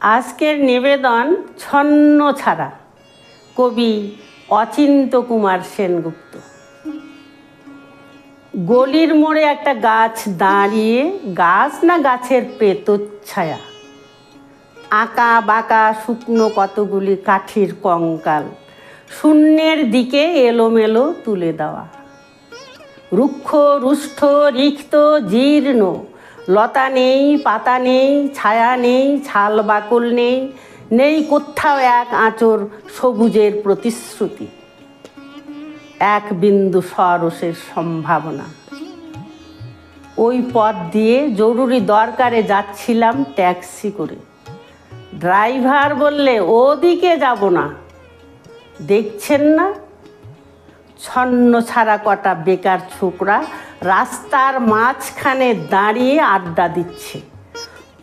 আজকের নিবেদন ছন্ন ছাড়া। কবি অচিন্ত কুমার সেনগুপ্ত। গলির মোড়ে একটা গাছ দাঁড়িয়ে, গাছ না গাছের প্রেতচ্ছায়া। আঁকা বাঁকা শুকনো কতগুলি কাঠির কঙ্কাল। শূন্যের দিকে এলোমেলো তুলে দেওয়া। রুক্ষ, রুষ্ঠ, রিক্ত, জীর্ণ লতা নেই, পাতা নেই, ছায়া নেই, ছাল বাকল নেই নেই কোথাও এক আঁচড় সবুজের প্রতিশ্রুতি, এক বিন্দু সরসের সম্ভাবনা। ওই পথ দিয়ে জরুরি দরকারে যাচ্ছিলাম ট্যাক্সি করে। ড্রাইভার বললে, ওদিকে যাব না। দেখছেন না? ছন্ন ছাড়া কটা বেকার ছোকরা রাস্তার মাঝখানে দাঁড়িয়ে আড্ডা দিচ্ছে।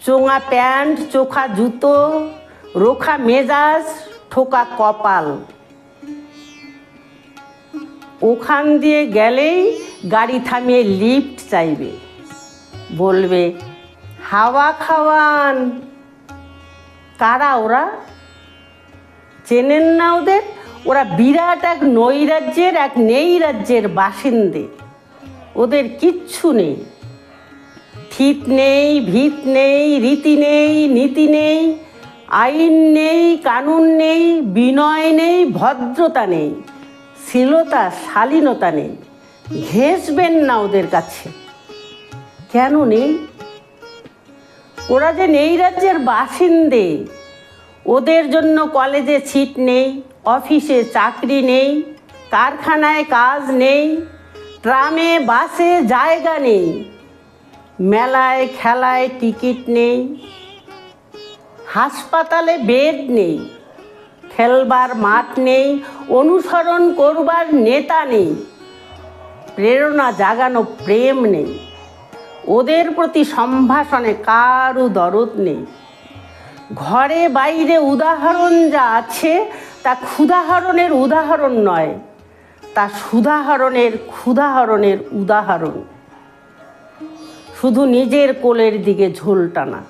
চোঙা প্যান্ট, চোখা জুতো, রোখা মেজাজ, ঠোকা কপাল। ওখান দিয়ে গেলেই গাড়ি থামিয়ে লিফট চাইবে। বলবে, হাওয়া খাওয়ান। কারা ওরা? চেনেন না ওদের? ওরা বিরাট এক নৈরাজ্যের, এক নেই রাজ্যের বাসিন্দে। ওদের কিচ্ছু নেই। থিত নেই, ভিত নেই, রীতি নেই, নীতি নেই, আইন নেই, কানুন নেই, বিনয় নেই, ভদ্রতা নেই, শীলতা, শালীনতা নেই। ঘেঁষবেন না ওদের কাছে। কেন নেই? ওরা যে নেই রাজ্যের বাসিন্দে। ওদের জন্য কলেজে সিট নেই, অফিসে চাকরি নেই, কারখানায় কাজ নেই। ট্রামে বাসে জায়গা নেই, মেলায় খেলায় টিকিট নেই, হাসপাতালে বেড নেই, খেলবার মাঠ নেই, অনুসরণ করবার নেতা নেই, প্রেরণা জাগানো প্রেম নেই, ওদের প্রতি সম্ভাষণে কারু দরদ নেই। ঘরে বাইরে উদাহরণ যা আছে, তা ক্ষুদাহরণের উদাহরণ নয়। তা সুদাহরণের ক্ষুদাহরণের উদাহরণ। শুধু নিজের কোলের দিকে ঝোল টানা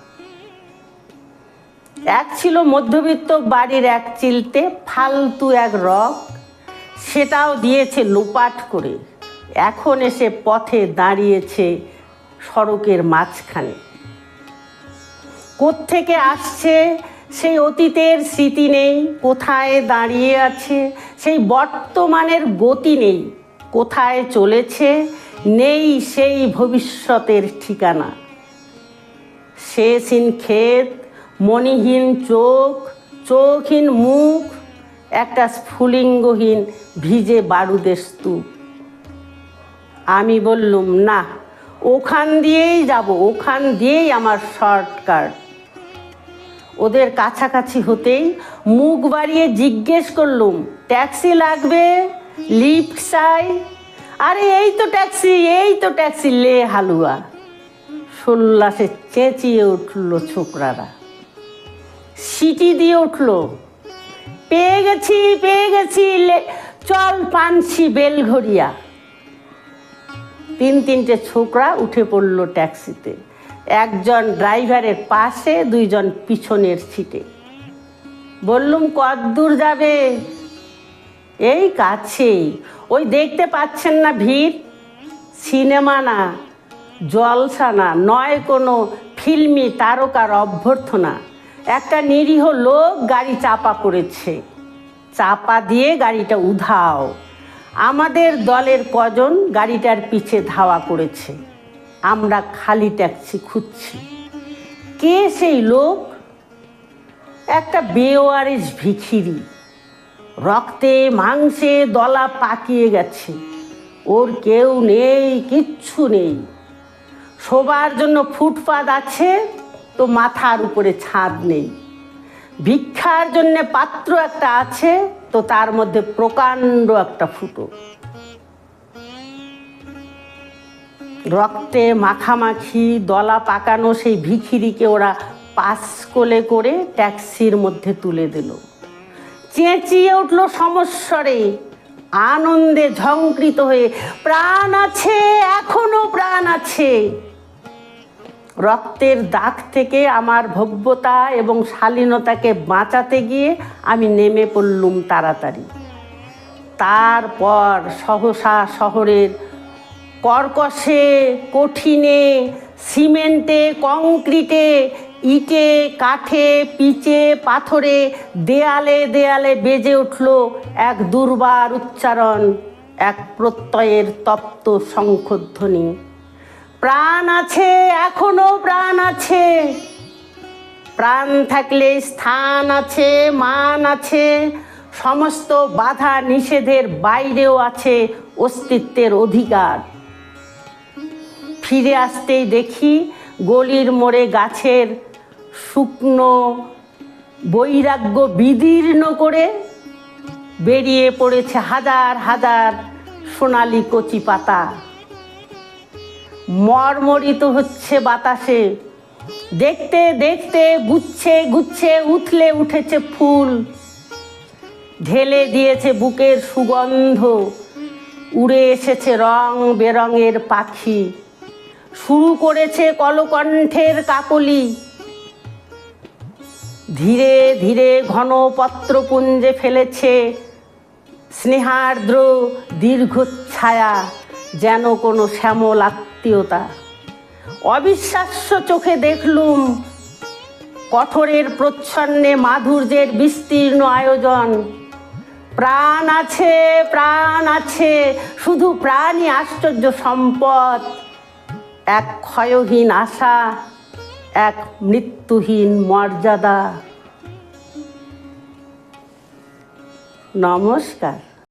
এক ছিল মধ্যবিত্ত বাড়ির এক চিলতে ফালতু এক রক, সেটাও দিয়েছে লোপাট করে। এখন এসে পথে দাঁড়িয়েছে সড়কের মাঝখানে। কোত্থেকে আসছে সেই অতীতের স্মৃতি নেই, কোথায় দাঁড়িয়ে আছে সেই বর্তমানের গতি নেই। কোথায় চলেছে, নেই সেই ভবিষ্যতের ঠিকানা। শেষহীন ক্ষেত, মণিহীন চোখ চোখহীন মুখ, একটা স্ফুলিঙ্গহীন ভিজে বারুদের স্তূপ। আমি বললুম, না, ওখান দিয়েই যাব, ওখান দিয়েই আমার শর্টকাট। ওদের কাছাকাছি হতেই মুখ বাড়িয়ে জিজ্ঞেস করলুম, ট্যাক্সি লাগবে? লিফট চাই? আরে, এই তো ট্যাক্সি, এই তো ট্যাক্সি, লে হালুয়া। সোল্লাসে চেঁচিয়ে উঠল ছোকরারা। সিটি দিয়ে উঠল, পেয়ে গেছি পেয়ে গেছি চল পানছি বেলঘরিয়া তিন তিনটে ছোকরা উঠে পড়ল ট্যাক্সিতে। একজন ড্রাইভারের পাশে, দুইজন পিছনের সিটে। বললুম কদ্দূর যাবে? এই কাছেই। ওই দেখতে পাচ্ছেন না ভিড়? সিনেমা না, জলসা না, নয় কোনো ফিল্মি তারকার অভ্যর্থনা। একটা নিরীহ লোক গাড়ি চাপা পড়েছে। চাপা দিয়ে গাড়িটা উধাও। আমাদের দলের কজন গাড়িটার পিছে ধাওয়া করেছে। আমরা খালি ট্যাক্সি খুঁজছি। কে সেই লোক? একটা বেওয়ারিশ ভিখিরি। রক্তে, মাংসে, দলা পাকিয়ে গেছে। ওর কেউ নেই, কিচ্ছু নেই। শোবার জন্য ফুটপাত আছে, তো মাথার উপরে ছাদ নেই। ভিক্ষার জন্যে পাত্র একটা আছে, তো তার মধ্যে প্রকাণ্ড একটা ফুটো। রক্তে মাখামাখি, দলা পাকানো সেই ভিখিরিকে ওরা পাস কোলে করে ট্যাক্সির মধ্যে তুলে দিল। চেঁচিয়ে উঠল সমস্বরে, আনন্দে ঝঙ্কৃত হয়ে, প্রাণ আছে, এখনও প্রাণ আছে। রক্তের দাগ থেকে আমার ভব্যতা এবং শালীনতাকে বাঁচাতে গিয়ে আমি নেমে পড়লুম তাড়াতাড়ি। তারপর সহসা শহরের কর্কশে, কঠিনে, সিমেন্টে, কংক্রিটে, ইটে, কাঠে, পিচে, পাথরে দেয়ালে দেয়ালে বেজে উঠল এক দুর্বার উচ্চারণ, এক প্রত্যয়ের তপ্ত শঙ্খধ্বনি প্রাণ আছে, এখনও প্রাণ আছে। প্রাণ থাকলে স্থান আছে, মান আছে। সমস্ত বাধা নিষেধের বাইরেও আছে অস্তিত্বের অধিকার। ফিরে আসতেই দেখি গলির মোড়ে গাছের শুকনো বৈরাগ্য বিদীর্ণ করে বেরিয়ে পড়েছে হাজার হাজার সোনালি কচি পাতা। মর্মরিত হচ্ছে বাতাসে। দেখতে দেখতে, গুচ্ছে গুচ্ছে উথলে উঠেছে ফুল। ঢেলে দিয়েছে বুকের সুগন্ধ। উড়ে এসেছে রং বেরঙের পাখি। শুরু করেছে কলকণ্ঠের কাকলি। ধীরে ধীরে ঘন পত্রপুঞ্জে ফেলেছে স্নেহার্দ্র দীর্ঘ ছায়া যেন কোনো শ্যামল আত্মীয়তা। অবিশ্বাস্য চোখে দেখলুম কঠোরের প্রচ্ছন্নে মাধুর্যের বিস্তীর্ণ আয়োজন। প্রাণ আছে প্রাণ আছে, শুধু প্রাণই আশ্চর্য সম্পদ। এক ক্ষয়হীন আশা এক মৃত্যুহীন মর্যাদা। নমস্কার।